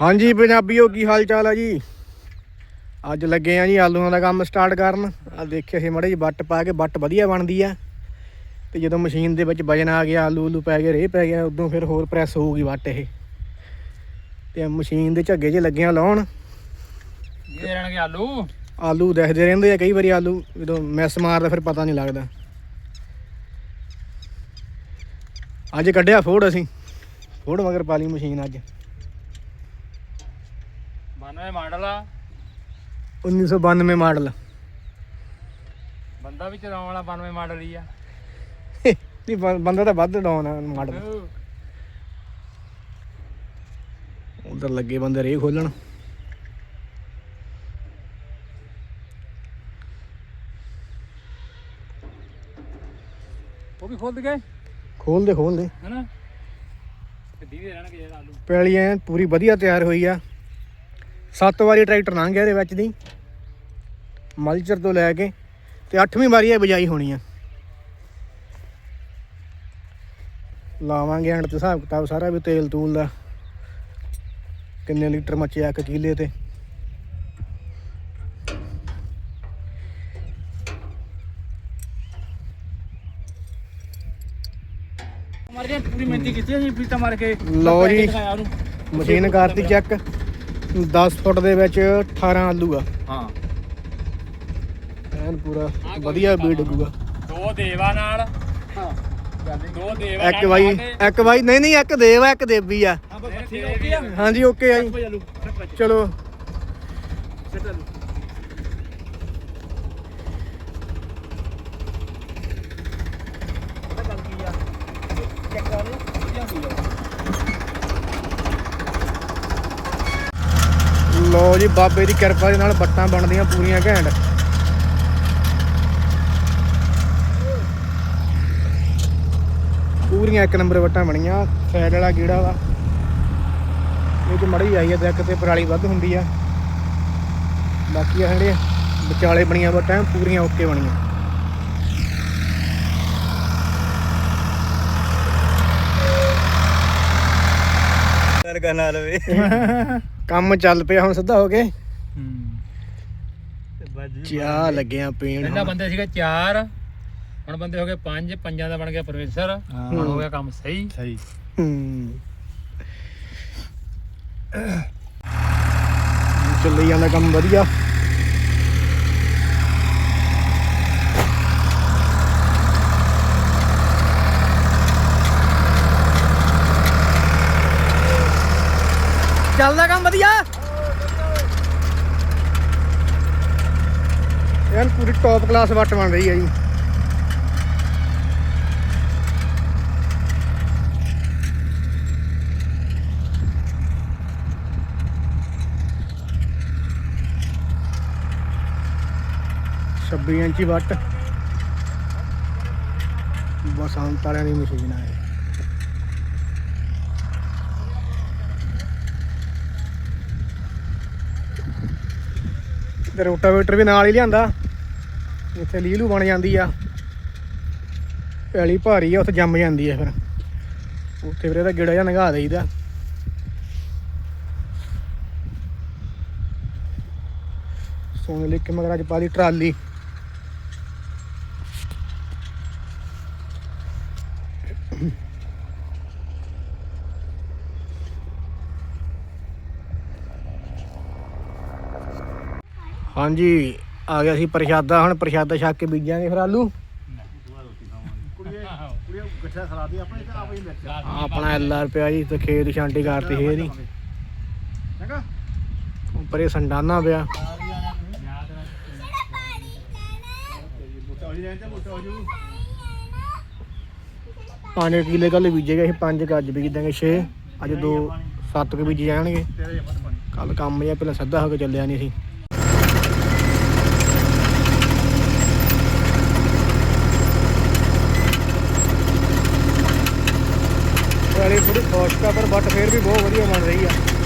ਹਾਂਜੀ ਪੰਜਾਬੀਓ ਕੀ ਹਾਲ ਚਾਲ ਆ ਜੀ? ਅੱਜ ਲੱਗੇ ਆ ਜੀ ਆਲੂਆਂ ਦਾ ਕੰਮ ਸਟਾਰਟ ਕਰਨ। ਆ ਦੇਖਿਆ ਸੀ ਮੜੇ ਜੀ ਬੱਟ ਪਾ ਕੇ ਬੱਟ ਵਧੀਆ ਬਣਦੀ ਆ। ਤੇ ਜਦੋਂ ਮਸ਼ੀਨ ਦੇ ਵਿੱਚ ਵਜਨ ਆ ਗਿਆ ਆਲੂ ਆਲੂ ਪੈ ਗਏ ਰੇਹ ਪੈ ਗਿਆ ਉਦੋਂ ਫਿਰ ਹੋਰ ਪ੍ਰੈਸ ਹੋਊਗੀ ਬੱਟ ਇਹ। ਤੇ ਮਸ਼ੀਨ ਦੇ ਝੱਗੇ 'ਚ ਲੱਗਿਆ ਲਾਉਣ। ਇਹ ਰਹਿਣਗੇ ਆਲੂ? ਆਲੂ ਦਿਖਦੇ ਰਹਿੰਦੇ ਆ ਕਈ ਵਾਰੀ ਆਲੂ ਜਦੋਂ ਮੈਸ ਮਾਰਦਾ ਫਿਰ ਪਤਾ ਨਹੀਂ ਲੱਗਦਾ। ਅੱਜ ਕੱਢਿਆ ਫੋੜ ਅਸੀਂ। ਫੋੜ ਮਗਰ ਪਾ ਲਈ ਮਸ਼ੀਨ ਅੱਜ। 92 ਮਾਡਲ ਆ। 1992 ਮਾਡਲ। ਬੰਦਾ ਵੀ ਚਲਾਉਣ ਵਾਲਾ 92 ਮਾਡਲ ਹੀ ਆ। ਨਹੀਂ ਬੰਦਾ ਤਾਂ ਵੱਧ ਡਾਉਨ ਆ ਮਾਡਲ ਉਧਰ ਲੱਗੇ ਬੰਦੇ ਰੇ ਖੋਲਣ। ਉਹ ਵੀ ਖੁੱਦ ਗਏ ਖੋਲ ਦੇ ਖੋਲ ਦੇ ਹਨਾ? ਕਿੱਡੀ ਦੇ ਰਹਿਣਗੇ ਯਾਰ ਆਲੂ। ਪੈਲੀ ਐ ਪੂਰੀ ਵਧੀਆ ਤਿਆਰ ਹੋਈ ਆ। ਸੱਤ ਵਾਰੀ ਟਰੈਕਟਰ ਲੰਘ ਗਿਆ ਇਹਦੇ ਵਿੱਚ ਦੀ। ਮਲਚਰ ਤੋਂ ਲੈ ਕੇ ਤੇ ਅੱਠਵੀਂ ਵਾਰੀ ਇਹ ਬਜਾਈ ਹੋਣੀ ਆ। ਲਾਵਾਂਗੇ ਐਂਡ ਤੇ ਹਿਸਾਬ ਕਿਤਾਬ ਸਾਰਾ ਵੀ ਤੇਲ ਤੂਲ ਦਾ। ਕਿੰਨੇ ਲੀਟਰ ਮੱਚਿਆ ਇੱਕ ਕਿਲੇ ਤੇ। ਮਾਰ ਪੂਰੀ ਮਿਹਨਤੀ ਕੀਤੀ ਅਸੀਂ ਪੀਤਾ ਮਾਰ ਕੇ। ਲਓ ਜੀ। ਮਸ਼ੀਨ ਕਰਤੀ ਚੈੱਕ। 10 ਫੁੱਟ ਦੇ ਵਿੱਚ 18 ਆਲੂ ਆ। ਹਾਂ। ਐਨ ਪੂਰਾ ਵਧੀਆ ਬੀਡ ਡੁੱਗੂਗਾ। ਦੋ ਦੇਵਾ ਨਾਲ। ਹਾਂ। ਦੋ ਦੇਵਾ ਇੱਕ ਬਾਈ ਇੱਕ ਬਾਈ ਨਹੀਂ ਨਹੀਂ ਇੱਕ ਦੇਵ ਆ ਇੱਕ ਦੇਵੀ ਆ। ਹਾਂਜੀ ਓਕੇ ਆ ਜੀ। ਚਲੋ। ਚੈੱਕ ਕਰ ਲਓ ਵਧੀਆ ਹੋਈ ਆ। ਲੋ ਜੀ ਬਾਬੇ ਦੀ ਕਿਰਪਾ ਦੇ ਨਾਲ ਬੱਟਾਂ ਬਣਦੀਆਂ ਪੂਰੀਆਂ ਘੈਂਟ। ਪੂਰੀਆਂ ਇੱਕ ਨੰਬਰ ਬੱਟਾਂ ਬਣੀਆਂ ਸਾਈਡ ਵਾਲਾ ਕੀੜਾ ਵਾ। ਇਹ ਚ ਮੜੀ ਆਈ ਆ ਤੇ ਇੱਕ ਤੇ ਪਰਾਲੀ ਵੱਧ ਹੁੰਦੀ ਆ। ਬਾਕੀ ਆ ਜਿਹੜੇ ਵਿਚਾਲੇ ਬਣੀਆਂ ਬੱਟਾਂ ਪੂਰੀਆਂ ਓਕੇ ਬਣੀਆਂ। ਸਰਗਾ ਨਾਲ ਵੇ ਕੰਮ ਚੱਲ ਪਿਆ ਹੁਣ ਸਿੱਧਾ ਹੋ ਕੇ? ਹੂੰ। ਚਾਹ ਲੱਗਿਆ ਪੀਣ ਪਹਿਲਾਂ। ਬੰਦੇ ਸੀਗੇ 4 ਹੁਣ ਬੰਦੇ ਹੋ ਗਏ 5 ਪੰਜਾਂ ਦਾ ਬਣ ਗਿਆ ਪ੍ਰੋਫੈਸਰ ਹੁਣ ਹੋ ਗਿਆ ਕੰਮ ਸਹੀ। ਸਹੀ। ਹੂੰ। ਚੱਲੀ ਜਾਂਦਾ ਕੰਮ ਵਧੀਆ। ਚੱਲਦਾ ਕੰਮ ਵਧੀਆ। ਐਨ ਪੂਰੀ ਟੌਪ ਕਲਾਸ ਵੱਟ ਬਣ ਰਹੀ ਹੈ ਜੀ। ਛੱਬੀ ਇੰਚੀ ਵੱਟ। ਬਸੰਤ ਤਾਰਿਆਂ ਦੀ ਮਸ਼ੀਨ ਆ ਇਹ। ਤੇ ਰੋਟਾਵੇਟਰ ਵੀ ਨਾਲ ਹੀ ਲਿਆਂਦਾ। ਇੱਥੇ ਲੀਲੂ ਬਣ ਜਾਂਦੀ ਆ। ਪੈਲੀ ਭਾਰੀ ਆ, ਉੱਥੇ ਜੰਮ ਜਾਂਦੀ ਆ ਫਿਰ। ਉੱਥੇ ਫਿਰ ਇਹਦਾ ਗਿੜਾ ਜਿਹਾ ਨਗਾ ਦੇਈਦਾ। ਸੋਨੇ ਲਿਖ ਕੇ ਮਗਰ ਅੱਜ ਪਾ ਲਈ ਟਰਾਲੀ। ਹਾਂਜੀ ਆ ਗਿਆ ਸੀ ਪ੍ਰਸ਼ਾਦਾ ਹੁਣ ਪ੍ਰਸ਼ਾਦਾ ਛਕ ਕੇ ਬੀਜਾਂਗੇ ਫਿਰ ਆਲੂ। ਆਪਣੇ ਆਪਣਾ ਐਲਆਰ ਪਿਆ ਜੀ ਤੇ ਖੇਤ ਛਾਂਟੀ ਕਰਤੀ ਸੀ ਇਹਦੀ। ਚੰਗਾ। ਉੱਪਰੇ ਸੰਡਾਨਾ ਪਿਆ। ਬੂਟਾ ਹੋ ਜਾਏ ਤੇ ਬੂਟਾ ਹੋ ਜੂ। ਪੰਜ ਕਿੱਲੇ ਕੱਲ ਬੀਜੇ ਗਏ ਸੀ ਪੰਜ ਕੁ ਅੱਜ ਬੀਜਾਂਗੇ 6 ਅੱਜ ਦੋ ਸੱਤ ਕੁ ਬੀਜ ਜਾਣਗੇ। ਕੱਲ ਕੰਮ ਜਿਹਾ ਪਹਿਲਾਂ ਸਿੱਧਾ ਹੋ ਕੇ ਚੱਲਿਆ ਨਹੀਂ ਸੀ ਵਾਲੀ ਥੋੜੀ ਫੋਸਟ ਆ ਪਰ ਬੱਟ ਫੇਰ ਵੀ ਬਹੁਤ ਵਧੀਆ ਬਣ ਰਹੀ ਆ।